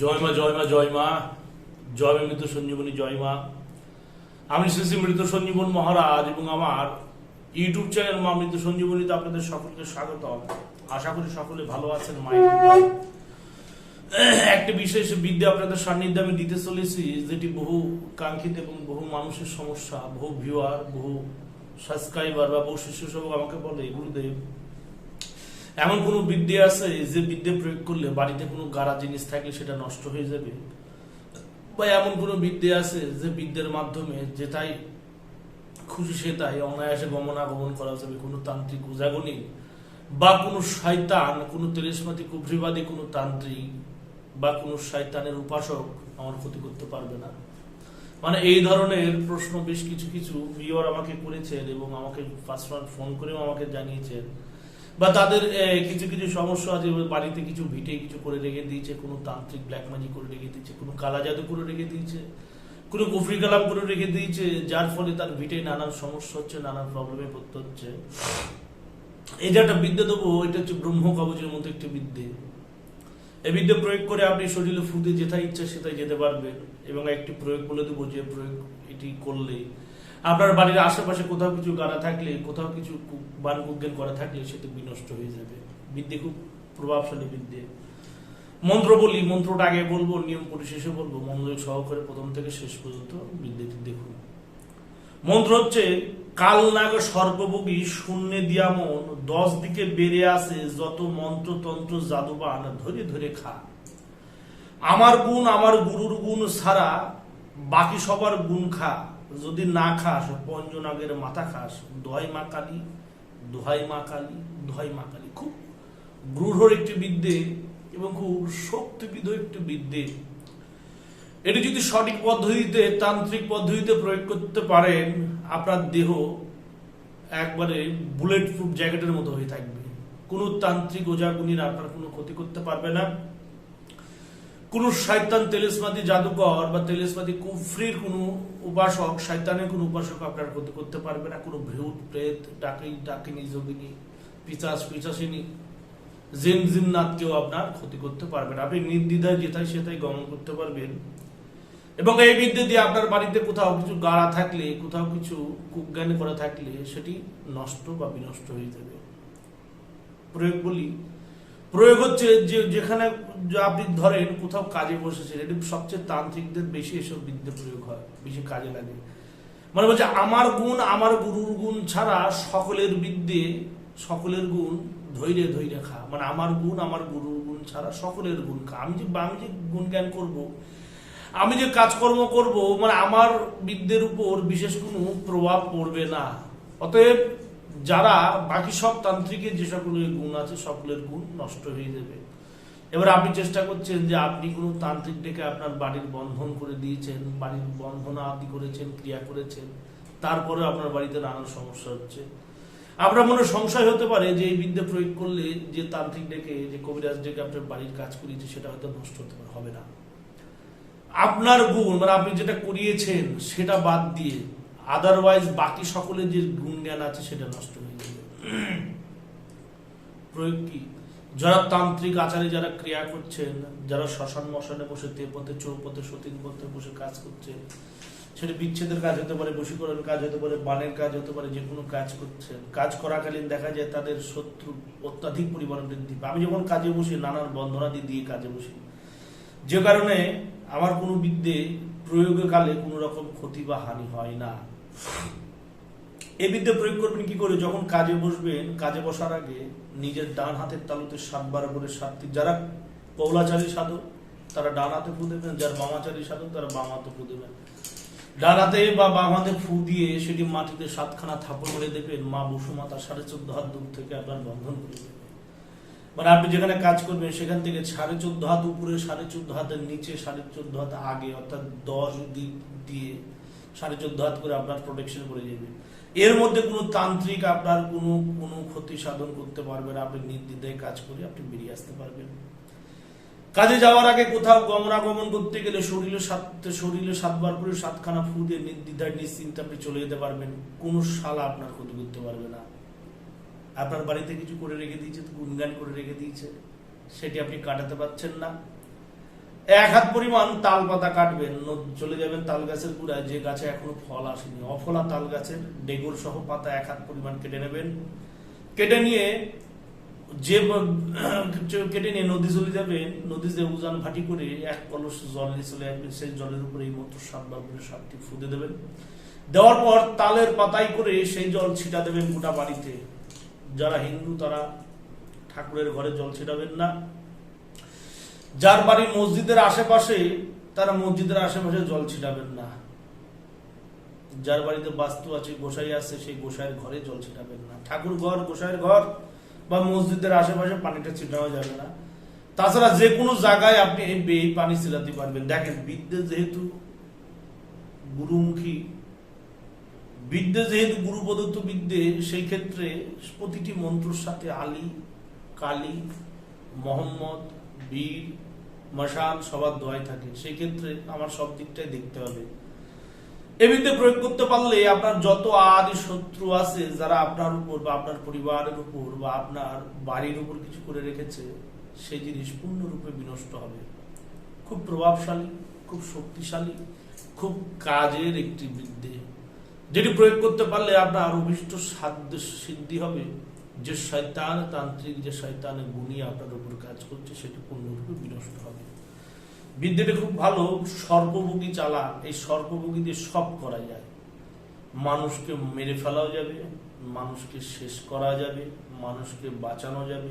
জয় মা জয় মা জয় মা। জয় মৃত সঞ্জীবনী, জয় মা। আমি শ্রী শ্রী মৃত সঞ্জীবন মহারাজ এবং আমার ইউটিউব চ্যানেল মা মৃত সঞ্জীবনীতে আপনাদের সকলকে স্বাগত আশা করি সকলে ভালো আছেন, মায়ের। একটা বিশেষ বিদ্যা আপনাদের সান্নিধ্যে আমি দিতে চলেছি, যেটি বহু কাঙ্ক্ষিত এবং বহু মানুষের সমস্যা, বহু ভিউয়ার বহু সাবস্ক্রাইবার বা বহু শিষ্য আমাকে বলে, গুরুদেব এমন কোনো বিদ্যা আছে যে বিদ্যা প্রয়োগ করলে বাড়িতে কোনো গাড়া জিনিস থাকলে সেটা নষ্ট হয়ে যাবে? বা এমন কোনো বিদ্যা আছে যে বিদ্যার মাধ্যমে যেটাই খুশি সেটাই অনায়াসে গমনাগমন করা যাবে? কোনো তান্ত্রিক উজাগনি? বা কোনো শয়তান, কোনো তেলেসমাতি কুফরিবাদী কোনো তান্ত্রিক বা কোনো শয়তানের উপাসক আমার ক্ষতি করতে পারবে না? মানে এই ধরনের প্রশ্ন বেশ কিছু কিছু ভিওর আমাকে করেছেন এবং আমাকে পার্সোনাল ফোন করেও আমাকে জানিয়েছেন। বা তাদের কিছু কিছু সমস্যা আছে বাড়িতে কিছু ভিটে কিছু করে রেখে দিয়েছে, কোনো তান্ত্রিক ব্ল্যাক করে রেখে দিয়েছে, কোনো কালা জাদু করে রেখে দিয়েছে, কোনো কুফরি কালাম করে রেখে দিয়েছে, যার ফলে তার ভিটে নানান সমস্যা হচ্ছে, নানান প্রবলেমে পড়তে হচ্ছে। যে একটা বিদ্যা দেবো, এটা হচ্ছে ব্রহ্ম কবচের মতো একটি বিদ্যে। এই বিদ্যা প্রয়োগ করে আপনি শরীরে ফুটে যেটা ইচ্ছা সেটাই যেতে পারবেন, এবং একটি প্রয়োগ বলে দেবো যে প্রয়োগ এটি করলে আপনার বাড়ির আশেপাশে কোথাও কিছু গাড়া থাকলে, কোথাও কিছু বান কুজ্ঞান করা থাকলে সেটা বিনষ্ট হয়ে যাবে। বিদ্যে খুব প্রভাবশালী বিদ্যে। মন্ত্র বলি, মন্ত্রটা আগে বলব, নিয়ম পরিশেষে বলব। মনোযোগ সহকারে প্রথম থেকে শেষ পর্যন্ত বিদ্যাটি দেখুন। মন্ত্র হচ্ছে, কাল নাগ সর্বভোগী শূন্যে দিয়া মন, দশ দিকে বেড়ে আসে যত মন্ত্র তন্ত্র জাদুবান ধরে ধরে খা। আমার গুণ, আমার গুরুর গুণ ছাড়া বাকি সবার গুণ খা। যদি না খাস, পঞ্জনাগের মাথা খাস, দোহাই মা কালী, দোহাই মা কালী, দোহাই মা কালী। খুব গৃঢ়র একটি বিদ্যে এবং খুব শক্তিবিধ একটি বিদ্যে। এটি যদি সঠিক পদ্ধতিতে, তান্ত্রিক পদ্ধতিতে প্রয়োগ করতে পারেন, আপনার দেহ একবারে বুলেট প্রুফ জ্যাকেটের মতো হয়ে থাকবে। কোনো তান্ত্রিক ওজাগুনির আপনার কোনো ক্ষতি করতে পারবে না। কোনো শয়তান তেলেসমাতি জাদুকর বা তেলেসমাতি কুফরির কোনো উপাসক, শয়তানের কোনো উপাসক আপনার ক্ষতি করতে পারবে না। কোনো ভূত, প্রেত ডাকি ডাকিনী যোগিনী পিচাস, পিচাসিনী, জিন জিন্নাতকেও আপনার ক্ষতি করতে পারবে না। আপনি নির্দ্বিধায় যেটাই সেটাই গমন করতে পারবেন। এবং এই বিদ্যে দিয়ে আপনার বাড়িতে কোথাও কিছু গাড়া থাকলে, কোথাও কিছু কুজ্ঞান করা থাকলে, সেটি নষ্ট বা বিনষ্ট হয়ে যাবে। প্রয়োগ বলি প্রয়োগ হচ্ছে যে, যেখানে আপনি ধরেন কোথাও কাজে বসেছেন, এটি সবচেয়ে তান্ত্রিকদের বেশি এসব বিদ্যে প্রয়োগ হয়, বেশি কাজে লাগে। মানে বলছে, আমার গুণ, আমার গুরুর গুণ ছাড়া সকলের বিদ্যে, সকলের গুণ ধৈর্য ধৈর্য খা। মানে আমার গুণ, আমার গুরুর গুণ ছাড়া সকলের গুণ খা। আমি যে আমি যে গুণ জ্ঞান করব, আমি যে কাজকর্ম করব মানে আমার বিদ্যের উপর বিশেষ কোনো প্রভাব পড়বে না। অতএব যারা বাকি সব তান্ত্রিকের যে সকলের গুণ আছে, সকলের গুণ নষ্ট হয়ে যাবে। এবার আপনি চেষ্টা করছেন যে আপনি কোনো তান্ত্রিক ডেকে আপনার বাড়ির বন্ধন করে দিয়েছেন, বাড়ির বন্ধন আদি করেছেন, ক্রিয়া করেছেন, তারপরে আপনার বাড়িতে নানান সমস্যা হচ্ছে। আপনার মনে সংশয় হতে পারে যে এই বিদ্যা প্রয়োগ করলে যে তান্ত্রিক ডেকে যে কবিরাজ ডেকে আপনার বাড়ির কাজ করিয়েছে, সেটা হয়তো নষ্ট হতে হবে না। আপনার গুণ মানে আপনি যেটা করিয়েছেন, সেটা বাদ দিয়ে আদারওয়াইজ বাকি সকলের যে গুণ জ্ঞান আছে, সেটা নষ্ট হয়ে যাবে। প্রয়োগ কি? যারা তান্ত্রিক আচারে যারা ক্রিয়া করছেন, যারা শ্মশান মশানে বসে তেপথে চৌপথে সতীন পথে বসে কাজ করছেন, সেটা বিচ্ছেদের কাজ হতে পারে বশীকরণ কাজ হতে পারে, বানের কাজ হতে পারে, যে কোনো কাজ করছেন। কাজ করাকালীন দেখা যায় তাদের শত্রু অত্যাধিক পরিমাণে বৃদ্ধি। আমি যখন কাজে বসি নানান বন্ধনাদি দিয়ে কাজে বসি। যে কারণে আমার কোনো বিদ্যে প্রয়োগের কালে কোনো রকম ক্ষতি বা হানি হয় না। এই বিদ্যে প্রয়োগ করবেন কি করে? যখন কাজে বসবেন, কাজে বসার আগে নিজের ডান হাতের তালুতে সাতবার করে সাতটি, যারা কৌলাচারী সাধক, তারা ডান হাতে ফু দেবেন, যারা বামাচারী সাধক, তারা বাম হাতে ফু দেবেন। ডান হাতে বা বাম হাতে ফু দিয়ে সেটি মাটিতে সাতখানা থাপড় করে দেবেন, মা বসুমাতা সাড়ে চোদ্দ হাত দূর থেকে আপনার বন্ধন করে দেবেন। মানে আপনি যেখানে কাজ করবেন, সেখান থেকে সাড়ে চোদ্দ হাত উপরে, সাড়ে চোদ্দ হাতের নিচে, সাড়ে চোদ্দ হাত আগে, অর্থাৎ দশ দিক দিয়ে সাড়ে চোদ্দ হাত করে আপনার প্রোটেকশন করে যাবে এর মধ্যে কোনো তান্ত্রিক আপনার কোনো কোনো ক্ষতি সাধন করতে পারবে না। আপনি নির্দ্বিধায় কাজ করে আপনি বেরিয়ে আসতে পারবেন। কাজে যাওয়ার আগে কোথাও গমনাগমন করতে গেলে শরীরে সাত শরীরে সাতবার করে সাতখানা ফু দিয়ে নির্দ্বিধায়, নিশ্চিন্তে আপনি চলে যেতে পারবেন। কোনো শালা আপনার ক্ষতি করতে পারবে না। আপনার বাড়িতে কিছু করে রেখে দিয়েছে গুনগান করে রেখে দিয়েছে। সেটি আপনি কাটাতে পারছেন না। এক হাত পরিমাণ তাল পাতা কাটবেন চলে যাবেন তাল গাছের গুড়ায়। যে গাছে এখনও ফল আসেনি, অফলা তাল গাছের ডেগুর সহ পাতা এক হাত পরিমাণ কেটে নেবেন। কেটে নিয়ে যে কেটে নিয়ে নদী চলে যাবেন, নদীতে উজান ভাটি করে এক কলস জল নিয়ে চলে আসবেন। সেই জলের উপরে এই মন্ত্র সাতবার করে সাতটি ফুদে দেবেন। দেওয়ার পর তালের পাতায় করে সেই জল ছিটা দেবেন গোটা বাড়িতে। যারা হিন্দু তারা ঠাকুরের ঘরে জল ছিটাবেন না। যার বাড়ি মসজিদের আশেপাশে, তারা মসজিদের আশেপাশে জল ছিটাবেন না। যার বাড়িতে বাস্তু আছে, গোসাই আছে, সেই গোসাইয়ের ঘরে জল ছিটাবেন না। ঠাকুর ঘর, গোসাইয়ের ঘর বা মসজিদের আশেপাশে পানিটা ছিটানো যাবে না। তাছাড়া যে কোনো জায়গায় আপনি এই পানি ছিটাতে পারবেন। দেখেন, বিদ্যে যেহেতু গুরুমুখী, বিদ্যে যেহেতু গুরু প্রদত্ত বিদ্যে, সেই ক্ষেত্রে প্রতিটি মন্ত্রর সাথে আলী, কালী, মোহাম্মদ, বীর মশাল, সবার দোয়াই থাকে। সেই ক্ষেত্রে আমার সব দিকটাই দেখতে হবে। এমনিতে প্রয়োগ করতে পারলে আপনার যত আদি শত্রু আছে, যারা আপনার উপর বা আপনার পরিবারের উপর বা আপনার বাড়ির উপর কিছু করে রেখেছে, সেই জিনিস পূর্ণরূপে বিনষ্ট হবে। খুব প্রভাবশালী, খুব শক্তিশালী, খুব কাজের একটি বৃদ্ধি। যেটি প্রয়োগ করতে পারলে আপনার অভিষ্ট সাধ্য সিদ্ধি হবে। যে শয়তান তান্ত্রিক, যে শয়তানের গুণী আপনার উপর কাজ করছে, সেটি পূর্ণরূপে বিনষ্ট হবে। বিদ্যাটা খুব ভালো সর্পভোগী চালান এই সর্পভোগী দিয়ে সব করা যায়। মানুষকে মেরে ফেলাও যাবে, মানুষকে শেষ করা যাবে, মানুষকে বাঁচানো যাবে,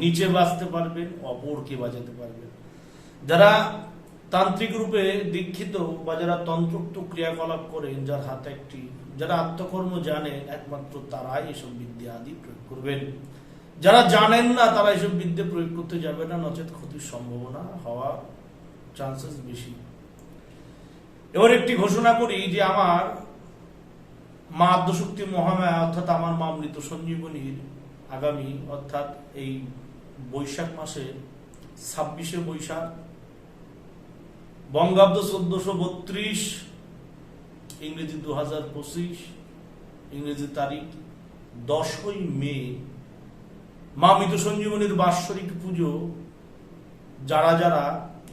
নিচে বাঁচতে পারবেন, অপরকে বাঁচাতে পারবেন। যারা তান্ত্রিক রূপে দীক্ষিত বা যারা তন্ত্রোক্ত ক্রিয়াকলাপ করেন, যার হাতে একটি, যারা আত্মকর্ম জানে, একমাত্র তারাই এসব বিদ্যা আদি প্রয়োগ করবেন। যারা জানেন না, তারা এসব বিদ্যা প্রয়োগ করতে যাবে না। নচেত ক্ষতির সম্ভাবনা হওয়ার চান্সেস বেশি। এবার একটি ঘোষণা করি যে আমার মা আদ্যশক্তি মহামায়া, অর্থাৎ আমার মা মৃত সঞ্জীবনীর আগামী, অর্থাৎ এই বৈশাখ মাসে ছাব্বিশে বৈশাখ বঙ্গাব্দ চোদ্দশো বত্রিশ, ইংরেজি দু হাজার পঁচিশ, ইংরেজি তারিখ দশই মে। মা মৃত সঞ্জীবনীর বাৎসরিক পুজো যারা যারা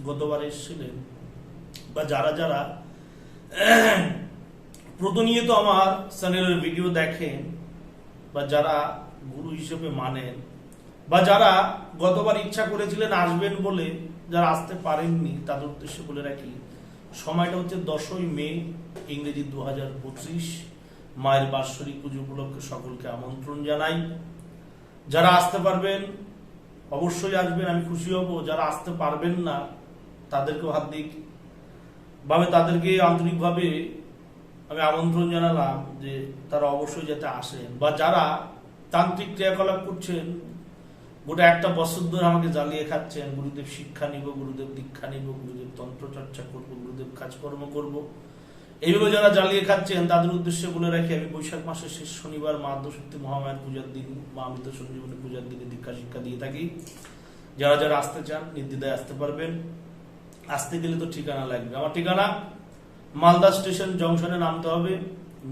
গতবার এসেছিলেন বা যারা যারা প্রতিনিয়ত আমার চ্যানেলের ভিডিও দেখেন বা যারা গুরু হিসেবে মানেন বা যারা গতবার ইচ্ছা করেছিলেন আসবেন বলে যারা আসতে পারেননি, তাদের উদ্দেশ্যে বলে রাখি, সময়টা হচ্ছে দশই মে, ইংরেজি দু হাজার পঁচিশ, মায়ের বাৎসরিক পুজো উপলক্ষে সকলকে আমন্ত্রণ জানাই। যারা আসতে পারবেন, অবশ্যই আসবেন, আমি খুশি হব। যারা আসতে পারবেন না, তাদেরকেও হার্দিক ভাবে তাদেরকে আন্তরিকভাবে আমি আমন্ত্রণ জানালাম যে তারা অবশ্যই যাতে আসেন। বা যারা তান্ত্রিক ক্রিয়াকলাপ করছেন গোটা একটা বছর ধরে আমাকে জ্বালিয়ে খাচ্ছেন, গুরুদেব শিক্ষা নিব, গুরুদেব দীক্ষা নিব, গুরুদেব তন্ত্র চর্চা করব, গুরুদেব কাজকর্ম করব। এইভাবে যারা জ্বালিয়ে খাচ্ছেন, তাদের উদ্দেশ্যে বলে রাখি, আমি বৈশাখ মাসের শেষ শনিবার মা আদ্যশক্তি মহামায়ের পূজার দিন, মা মৃত সঞ্জীবনী পূজার দিনে দীক্ষা শিক্ষা দিয়ে থাকি। যারা যারা আসতে চান, নির্দ্বিধায় আসতে পারবেন। আসতে গেলে তো ঠিকানা লাগবে। আমার ঠিকানা মালদা স্টেশন জংশনে নামতে হবে।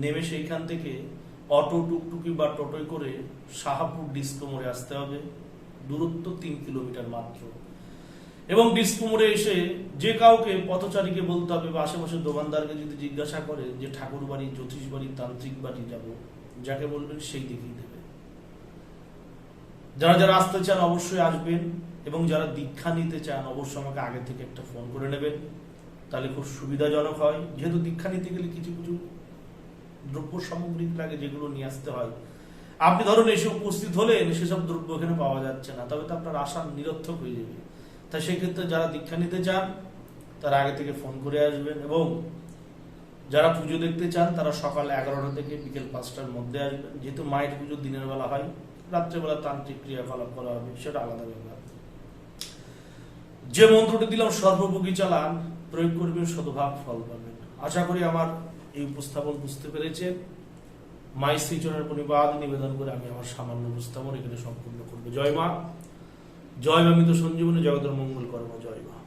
নেমে সেইখান থেকে অটো, টুকটুকি বা টোটোয় করে শাহাপুর ডিস্কো মোড়ে আসতে হবে। দূরত্ব তিন কিলোমিটার মাত্র। এবং মোড়ে এসে যে কাউকে পথচারীকে বলতে হবে বা আশেপাশের দোকানদারকে যদি জিজ্ঞাসা করে যে ঠাকুর বাড়ি, জ্যোতিষ বাড়ি, তান্ত্রিক বাড়ি যাব, যাকে বলবেন সেই দেখিয়ে দেবে। যারা যারা আসতে চান অবশ্যই আসবেন এবং যারা দীক্ষা নিতে চান অবশ্যই আমাকে আগে থেকে একটা ফোন করে নেবেন। তাহলে খুব সুবিধাজনক হয়। যেহেতু দীক্ষা নিতে গেলে কিছু কিছু দ্রব্য সামগ্রিক লাগে যেগুলো নিয়ে আসতে হয় আপনি ধরুন এসে উপস্থিত হলেন, সেসব দ্রব্য এখানে পাওয়া যাচ্ছে না, তবে তো আপনার আশা নিরর্থক হয়ে যাবে। তাই সেক্ষেত্রে যারা দীক্ষা নিতে চান, তারা আগে থেকে ফোন করে আসবেন এবং যারা পুজো দেখতে চান, তারা সকাল এগারোটা থেকে বিকেল পাঁচটার মধ্যে আসবেন। যেহেতু মায়ের পুজো দিনের বেলা হয়, রাত্রেবেলা তান্ত্রিক ক্রিয়াকলাপ করা হবে, সেটা আলাদা ব্যাপার। যে মন্ত্রটি দিলাম, সর্বভোগী চালান, প্রয়োগ করবেন শতভাগ ফল পাবেন। আশা করি আমার এই উপস্থাপন বুঝতে পেরেছেন। মাই শ্রীচরণের প্রতিবাদ নিবেদন করে আমি আমার সামান্য উপস্থাপন এখানে সম্পূর্ণ করব। জয় মা। জয় মা মৃত সঞ্জীবনী, জগতের মঙ্গল কর্ম। জয় মা।